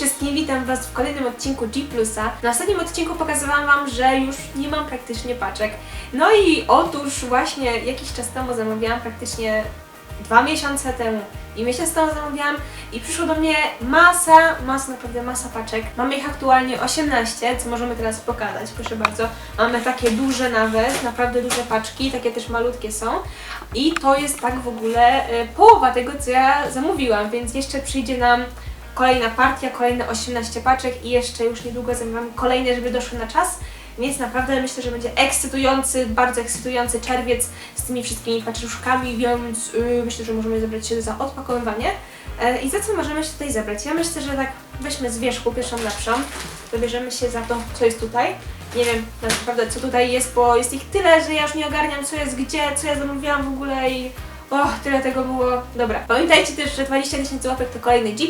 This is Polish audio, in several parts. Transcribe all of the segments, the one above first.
wszystkim, witam Was w kolejnym odcinku G+. Na ostatnim odcinku pokazywałam Wam, że już nie mam praktycznie paczek. No i otóż właśnie jakiś czas temu zamówiłam praktycznie dwa miesiące temu i miesiąc temu zamówiłam i przyszło do mnie masa, masa, naprawdę masa paczek. Mamy ich aktualnie 18, co możemy teraz pokazać, proszę bardzo. Mamy takie duże nawet, naprawdę duże paczki, takie też malutkie są. I to jest tak w ogóle y, połowa tego, co ja zamówiłam, więc jeszcze przyjdzie nam kolejna partia, kolejne 18 paczek i jeszcze już niedługo zamówiam kolejne, żeby doszły na czas. Więc naprawdę myślę, że będzie ekscytujący, bardzo ekscytujący czerwiec z tymi wszystkimi paczuszkami, więc yy, myślę, że możemy zabrać się za odpakowywanie. E, I za co możemy się tutaj zabrać? Ja myślę, że tak weźmy z wierzchu pierwszą lepszą, wybierzemy się za to, co jest tutaj. Nie wiem tak naprawdę, co tutaj jest, bo jest ich tyle, że ja już nie ogarniam, co jest gdzie, co ja zamówiłam w ogóle i Och, tyle tego było. Dobra. Pamiętajcie też, że 20 tysięcy łapek to kolejny G+,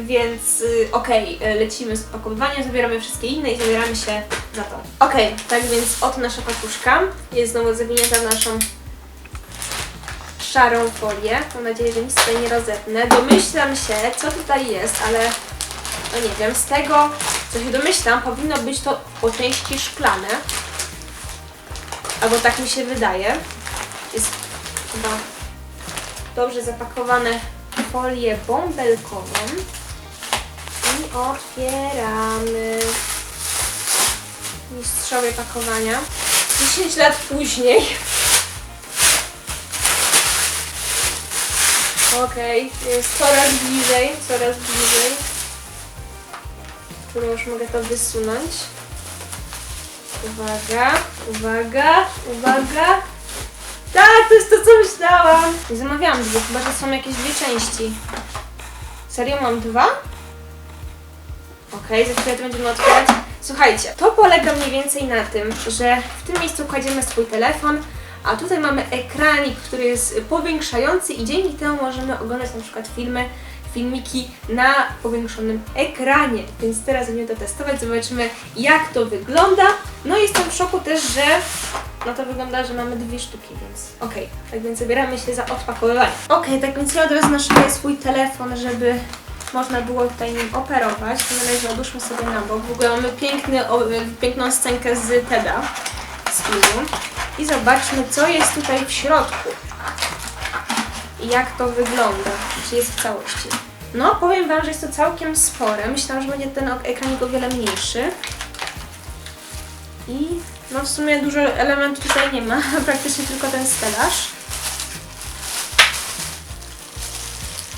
więc y, okej, y, lecimy z opakowaniem, zabieramy wszystkie inne i zabieramy się za to. Okej, tak więc oto nasza pakuszka. Jest znowu zawinięta w naszą szarą folię. Mam nadzieję, że nic tutaj nie rozetnę. Domyślam się, co tutaj jest, ale no nie wiem, z tego, co się domyślam, powinno być to po części szklane. Albo tak mi się wydaje. Jest chyba dobrze zapakowane folię bąbelkową. I otwieramy. Mistrzowie pakowania. 10 lat później. Okej, jest coraz bliżej, coraz bliżej. Którą już mogę to wysunąć. Uwaga, uwaga, uwaga. Tak, to jest to, co myślałam. Zamawiałam dwóch, chyba że są jakieś dwie części. Serio mam dwa? Okej, za chwilę to będziemy otwierać. Słuchajcie, to polega mniej więcej na tym, że w tym miejscu kładziemy swój telefon, a tutaj mamy ekranik, który jest powiększający i dzięki temu możemy oglądać na przykład filmy, filmiki na powiększonym ekranie. Więc teraz będziemy to testować, zobaczymy jak to wygląda. No i jestem w szoku też, że no to wygląda, że mamy dwie sztuki, więc okej. Tak więc zabieramy się za odpakowywanie. Okej, tak więc ja od razu naszyję swój telefon, żeby można było tutaj nim operować. Na razie odłóżmy sobie na bok. W ogóle mamy piękny, o, piękną scenkę z TEDa, z filmu. I zobaczmy, co jest tutaj w środku. I jak to wygląda, czy jest w całości. No, powiem Wam, że jest to całkiem spore. Myślałam, że będzie ten ekranik o wiele mniejszy. I no w sumie dużo elementów tutaj nie ma, praktycznie tylko ten stelaż.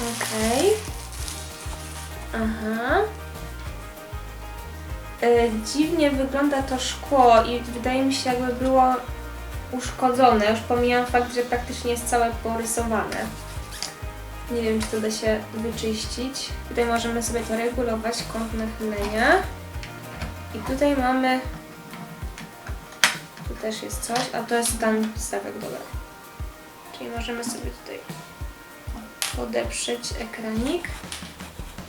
Okej. Aha. E, dziwnie wygląda to szkło i wydaje mi się jakby było uszkodzone. Już pomijam fakt, że praktycznie jest całe porysowane. Nie wiem, czy to da się wyczyścić. Tutaj możemy sobie to regulować, kąt nachylenia. I tutaj mamy tu też jest coś, a to jest tam stawek, dobra. Czyli możemy sobie tutaj podeprzeć ekranik.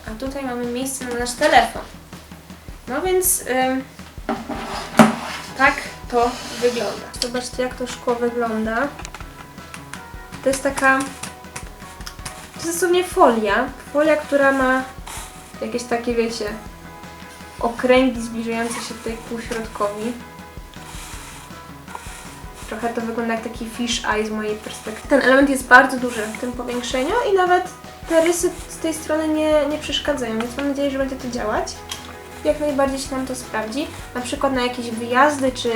A tutaj mamy miejsce na nasz telefon. No więc ym, tak to wygląda. Zobaczcie jak to szkło wygląda. To jest taka... To jest folia. Folia, która ma jakieś takie, wiecie, okręgi zbliżające się tutaj ku środkowi. Trochę to wygląda jak taki fish eye z mojej perspektywy. Ten element jest bardzo duży w tym powiększeniu i nawet te rysy z tej strony nie, nie przeszkadzają, więc mam nadzieję, że będzie to działać. Jak najbardziej się nam to sprawdzi. Na przykład na jakieś wyjazdy czy,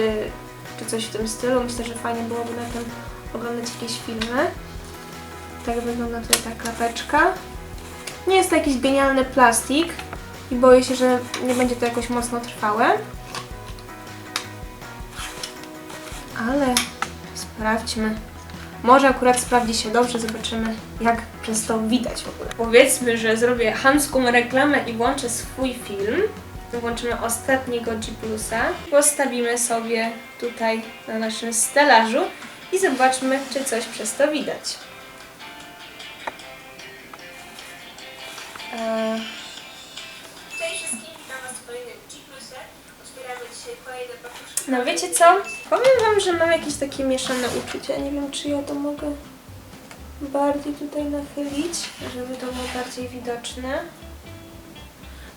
czy coś w tym stylu. Myślę, że fajnie byłoby na tym oglądać jakieś filmy. Tak wygląda tutaj ta klapeczka. Nie jest to jakiś genialny plastik i boję się, że nie będzie to jakoś mocno trwałe. Ale sprawdźmy. Może akurat sprawdzi się dobrze, zobaczymy jak przez to widać w ogóle. Powiedzmy, że zrobię chamską reklamę i włączę swój film. Włączymy ostatniego G+, postawimy sobie tutaj na naszym stelażu i zobaczmy, czy coś przez to widać. Eee, No wiecie co? Powiem Wam, że mam jakieś takie mieszane uczucia. Nie wiem, czy ja to mogę bardziej tutaj nachylić, żeby to było bardziej widoczne.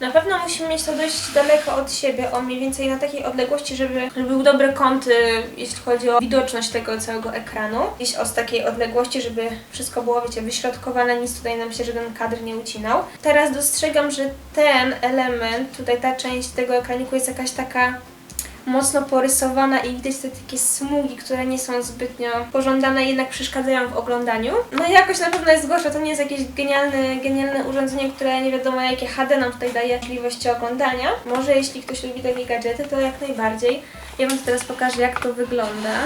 Na pewno musimy mieć to dość daleko od siebie, o mniej więcej na takiej odległości, żeby, żeby był dobry kąt, y, jeśli chodzi o widoczność tego całego ekranu. Gdzieś o takiej odległości, żeby wszystko było, wiecie, wyśrodkowane, nic tutaj nam się żaden kadr nie ucinał. Teraz dostrzegam, że ten element, tutaj ta część tego ekraniku jest jakaś taka mocno porysowana i widać te takie smugi, które nie są zbytnio pożądane, jednak przeszkadzają w oglądaniu. No i jakoś na pewno jest gorsza, to nie jest jakieś genialne, genialne urządzenie, które nie wiadomo jakie HD nam tutaj daje możliwości oglądania. Może jeśli ktoś lubi takie gadżety, to jak najbardziej. Ja Wam teraz pokażę jak to wygląda.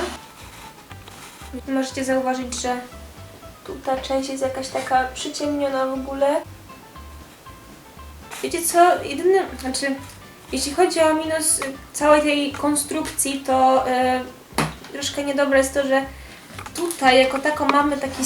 Możecie zauważyć, że tu ta część jest jakaś taka przyciemniona w ogóle. Wiecie co, jedyny, znaczy jeśli chodzi o minus y, całej tej konstrukcji, to y, troszkę niedobre jest to, że tutaj jako taką mamy taki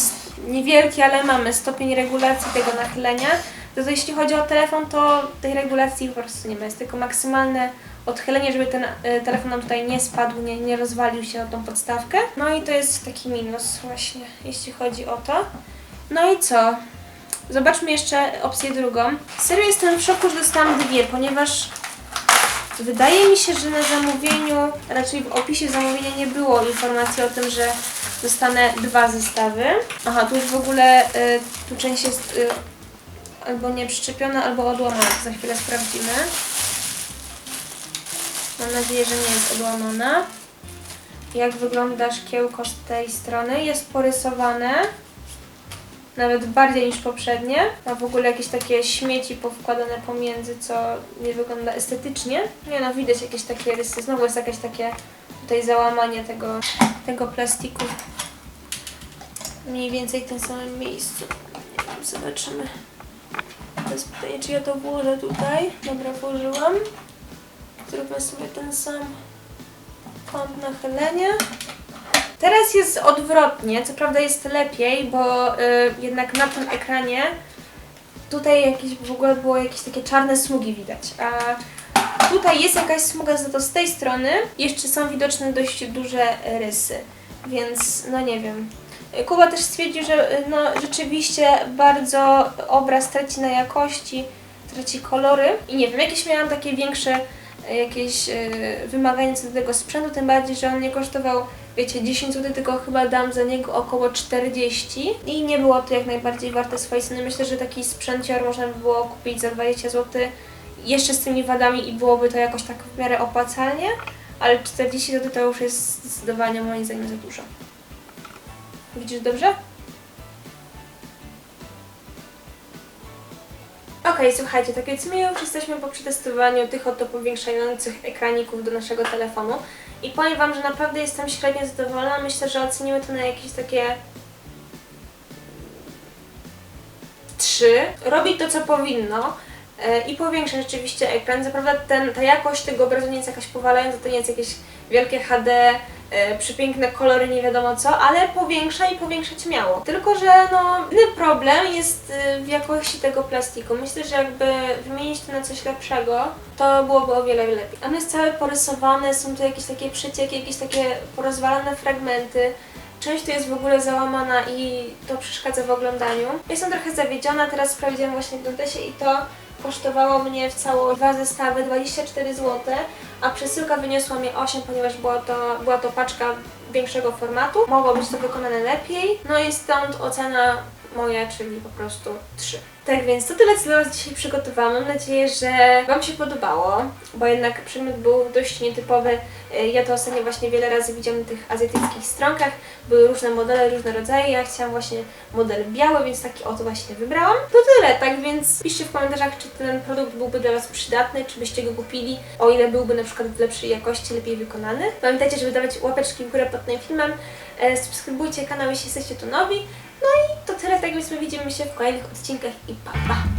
niewielki, ale mamy stopień regulacji tego nachylenia. To, to jeśli chodzi o telefon, to tej regulacji po prostu nie ma. Jest tylko maksymalne odchylenie, żeby ten y, telefon nam tutaj nie spadł, nie, nie rozwalił się o tą podstawkę. No i to jest taki minus właśnie, jeśli chodzi o to. No i co? Zobaczmy jeszcze opcję drugą. Serio jestem w szoku, że dostałam dwie, ponieważ Wydaje mi się, że na zamówieniu, raczej w opisie zamówienia nie było informacji o tym, że dostanę dwa zestawy. Aha, tu już w ogóle y, tu część jest y, albo nie przyczepiona, albo odłamana. Za chwilę sprawdzimy. Mam nadzieję, że nie jest odłamana. Jak wygląda szkiełko z tej strony? Jest porysowane. Nawet bardziej niż poprzednie. Ma w ogóle jakieś takie śmieci powkładane pomiędzy, co nie wygląda estetycznie. Nie no, widać jakieś takie rysy. Znowu jest jakieś takie tutaj załamanie tego, tego plastiku. Mniej więcej w tym samym miejscu. Zobaczymy. Teraz pytanie, czy ja to włożę tutaj. Dobra, włożyłam. Zróbmy sobie ten sam kąt nachylenia. Teraz jest odwrotnie, co prawda jest lepiej, bo y, jednak na tym ekranie tutaj jakieś w ogóle było jakieś takie czarne smugi widać, a tutaj jest jakaś smuga za to z tej strony, jeszcze są widoczne dość duże rysy, więc no nie wiem. Kuba też stwierdził, że y, no rzeczywiście bardzo obraz traci na jakości, traci kolory. I nie wiem, jakieś miałam takie większe jakieś y, wymagania co do tego sprzętu, tym bardziej, że on nie kosztował wiecie, 10 zł, tylko chyba dam za niego około 40 i nie było to jak najbardziej warte swojej ceny. Myślę, że taki sprzęcior można by było kupić za 20 zł jeszcze z tymi wadami i byłoby to jakoś tak w miarę opłacalnie, ale 40 zł to już jest zdecydowanie moim zdaniem za dużo. Widzisz dobrze? Okej, słuchajcie, tak więc my już jesteśmy po przetestowaniu tych oto powiększających ekraników do naszego telefonu i powiem Wam, że naprawdę jestem średnio zadowolona. Myślę, że ocenimy to na jakieś takie 3. Robi to, co powinno e, i powiększa rzeczywiście ekran. Zaprawdę ten, ta jakość tego obrazu nie jest jakaś powalająca, to nie jest jakieś wielkie HD, przepiękne kolory, nie wiadomo co, ale powiększa i powiększać miało. Tylko, że no, inny problem jest e, w jakości tego plastiku. Myślę, że jakby wymienić to na coś lepszego, to byłoby o wiele lepiej. Ono jest całe porysowane, są tu jakieś takie przecieki, jakieś takie porozwalane fragmenty. Część tu jest w ogóle załamana i to przeszkadza w oglądaniu. Jestem trochę zawiedziona, teraz sprawdziłam właśnie w Dontesie i to kosztowało mnie w całość dwa zestawy 24 zł, a przesyłka wyniosła mi 8, ponieważ była to, była to paczka większego formatu. Mogło być to wykonane lepiej, no i stąd ocena moja, czyli po prostu 3. Tak więc to tyle, co dla Was dzisiaj przygotowałam. Mam nadzieję, że Wam się podobało, bo jednak przedmiot był dość nietypowy. Y, Ja to ostatnio właśnie wiele razy widziałam na tych azjatyckich stronkach. Były różne modele, różne rodzaje. Ja chciałam właśnie model biały, więc taki oto właśnie wybrałam. To tyle, tak więc piszcie w komentarzach, czy ten produkt byłby dla Was przydatny, czy byście go kupili, o ile byłby na przykład w lepszej jakości, lepiej wykonany. Pamiętajcie, żeby dawać łapeczki w górę pod tym filmem. E, Subskrybujcie kanał, jeśli jesteście tu nowi. No i to tyle, tak więc my widzimy się w kolejnych odcinkach i pa pa!